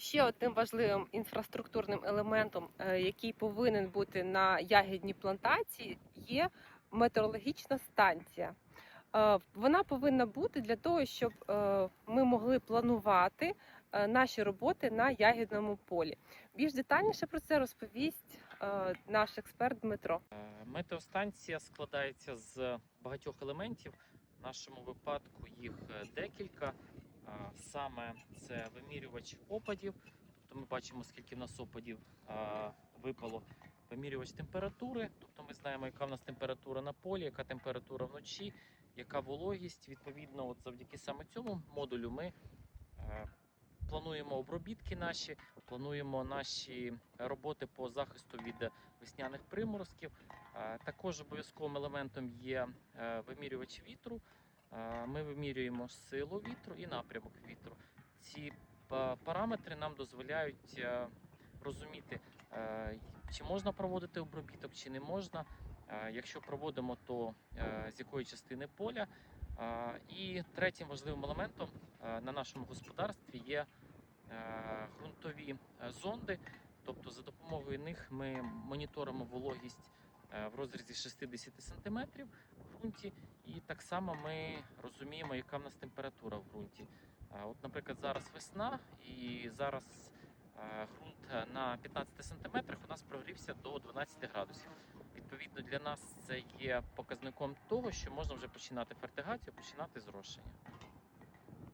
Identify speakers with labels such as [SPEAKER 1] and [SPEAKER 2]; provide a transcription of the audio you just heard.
[SPEAKER 1] Ще одним важливим інфраструктурним елементом, е, який повинен бути на ягідній плантації, є метеорологічна станція. Е, Вона повинна бути для того, щоб е, ми могли планувати наші роботи на ягідному полі. Більш детальніше про це розповість наш експерт Дмитро.
[SPEAKER 2] Метеостанція складається з багатьох елементів. В нашому випадку їх декілька. Саме це вимірювач опадів. Тобто ми бачимо, скільки в нас опадів випало. Вимірювач температури, тобто ми знаємо, яка в нас температура на полі, яка температура вночі, яка вологість. Відповідно, от завдяки саме цьому модулю ми е, плануємо обробітки наші, плануємо наші роботи по захисту від весняних приморозків. Е, Також обов'язковим елементом є е, вимірювач вітру. Е, Ми вимірюємо силу вітру і напрямок вітру. Ці параметри нам дозволяють е, розуміти, е, чи можна проводити обробіток, чи не можна. Е, Якщо проводимо, то е, з якої частини поля. Е, І третім важливим елементом е, на нашому господарстві є е, ґрунтові е, зонди. Тобто за допомогою них ми моніторимо вологість е, в розрізі 60 см в ґрунті, і так само ми розуміємо, яка в нас температура в ґрунті. Е, От, наприклад, зараз весна, і зараз е, ґрунт на 15 сантиметрах у нас прогрівся до 12 градусів. Відповідно, для нас це є показником того, що можна вже починати фертигацію, починати зрошення.